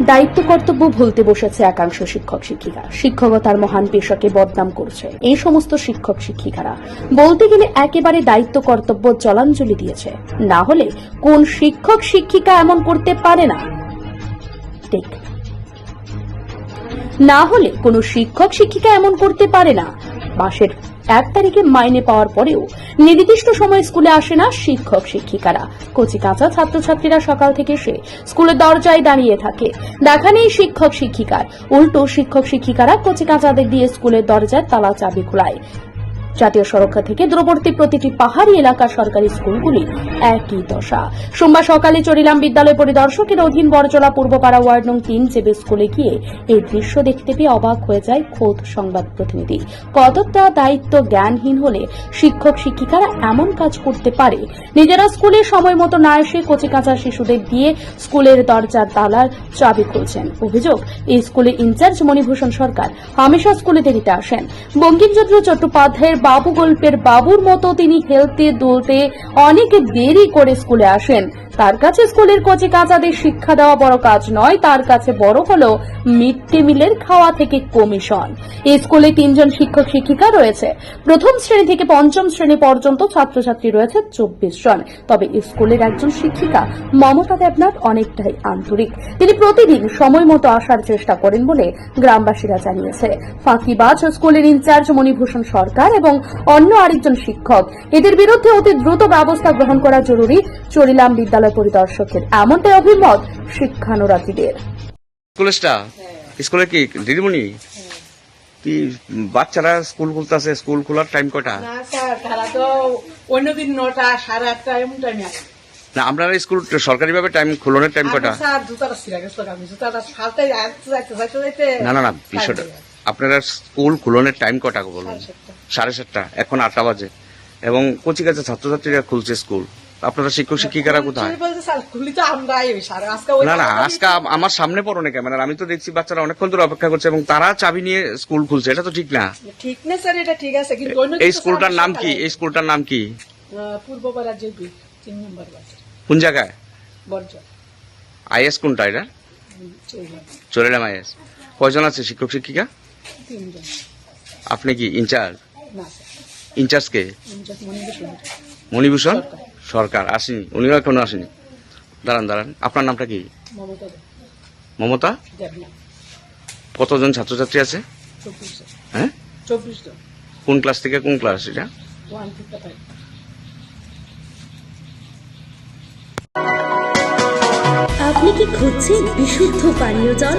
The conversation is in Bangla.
দায়িত্ব কর্তব্য ভুলতে বসেছে একাংশ শিক্ষক শিক্ষিকা। শিক্ষকতার মহান পেশাকে বদনাম করছে এই সমস্ত শিক্ষক শিক্ষিকারা। বলতে গেলে একেবারে দায়িত্ব কর্তব্য জলাঞ্জলি দিয়েছে। না হলে কোন শিক্ষক শিক্ষিকা এমন করতে পারে না? না হলে কোনো শিক্ষক শিক্ষিকা এমন করতে পারে না। মাসের এক তারিখে মাইনে পাওয়ার পরেও নির্দিষ্ট সময় স্কুলে আসে না শিক্ষক শিক্ষিকারা। কচি কাঁচা ছাত্রছাত্রীরা সকাল থেকে সে স্কুলের দরজায় দাঁড়িয়ে থাকে। দেখা নেই শিক্ষক শিক্ষিকার। উল্টো শিক্ষক শিক্ষিকারা কচি কাঁচাদের দিয়ে স্কুলের দরজায় তালা চাবি খোলায়। জাতীয় সড়ক থেকে দূরবর্তী প্রতিটি পাহাড়ি এলাকার সরকারি স্কুলগুলি একই দশা। সোমবার সকালে চরিলাম বিদ্যালয় পরিদর্শকের অধীন বরজলা পূর্বপাড়া ওয়ার্ড নং তিন জেবে স্কুলে গিয়ে এই দৃশ্য দেখতে পেয়ে অবাক হয়ে যায় খোদ সংবাদ প্রতিনিধি। কতটা দায়িত্ব জ্ঞানহীন হলে শিক্ষক শিক্ষিকারা এমন কাজ করতে পারে। নিজেরা স্কুলে সময় মতো না এসে কচিকাঁচা শিশুদের দিয়ে স্কুলের দরজার তালার চাবি খুলছেন। অভিযোগ, এই স্কুলের ইনচার্জ মণিভূষণ সরকার, হামেশা স্কুলে দেরিতে আসেন। বঙ্কিমচন্দ্র চট্টোপাধ্যায়ের বাবু গল্পের বাবুর মতো তিনি হেলতে দুলতে অনেক দেরি করে স্কুলে আসেন। তার কাছে স্কুলের কচি কাচাদের শিক্ষা দেওয়া বড় কাজ নয়, তার কাছে বড় হলো মিড ডে মিলের খাওয়া থেকে কমিশন। এই স্কুলে তিনজন শিক্ষক শিক্ষিকা রয়েছে। প্রথম শ্রেণি থেকে পঞ্চম শ্রেণি পর্যন্ত ছাত্রছাত্রী রয়েছে চব্বিশ জন। তবে স্কুলের একজন শিক্ষিকা মমতা দেবনাথ অনেকটাই আন্তরিক। তিনি প্রতিদিন সময় মতো আসার চেষ্টা করেন বলে গ্রামবাসীরা জানিয়েছে। ফাঁকিবাজ স্কুলের ইনচার্জ মণিভূষণ সরকার এবং অন্য আরেকজন শিক্ষক। এদের বিরুদ্ধে অতি দ্রুত ব্যবস্থা গ্রহণ করা জরুরি চরিলাম বিদ্যালয় পরিদর্শকের। এমনটাই অভিমত শিক্ষানুরাগীদের। স্কুল স্টাফ স্কুলে কি দিদিমণি? কি বাচ্চারা স্কুল খুলতেছে? স্কুল খোলার টাইম কটা? না স্যার তারা তো অন্যদিন নটা সাড়ে আটটা এমন টাইমে আসে। না আপনারা স্কুল সরকারি ভাবে টাইম খোলনের টাইম কটা? না না না বিষয়টা আপনারা স্কুল খোলনের টাইম কটা বলুন? সাড়ে সাতটা। এখন আটটা বাজে। এবং কচি কাছে ছাত্রছাত্রীরা খুলছে স্কুল। আপনারা শিক্ষক শিক্ষিকারা কোথায়? না না আজকে আমার সামনে পড়ো না ক্যামেরা আমি তো দেখছি বাচ্চারা অনেকক্ষণ ধরে অপেক্ষা করছে এবং তারা চাবি নিয়ে স্কুল খুলছে এটা তো ঠিক না? ঠিক না স্যার এটা ঠিক আছে কিন্তু এই স্কুলটার নাম কি? এই স্কুলটার নাম কি? আহ, পূর্বপাড়া জেপি তিন নম্বর কোন জায়গায়? আইএস কোনটা এটা? চলে চলেলাম আইএস। কয়জন আছে শিক্ষক শিক্ষিকা? আপনি কি ইনচার্জ? ইনচার্জ কে? মণিভূষণ। সরকার। সরকার আসেনি। উনিও এখনও আসেনি। দাঁড়ান দাঁড়ান। আপনার নামটা কি? মমতা মমতা? কতজন ছাত্রছাত্রী আছে? হ্যাঁ? কোন ক্লাস থেকে কোন ক্লাস এটা? আপনি কি খুঁজছেন বিশুদ্ধ পানীয় জল?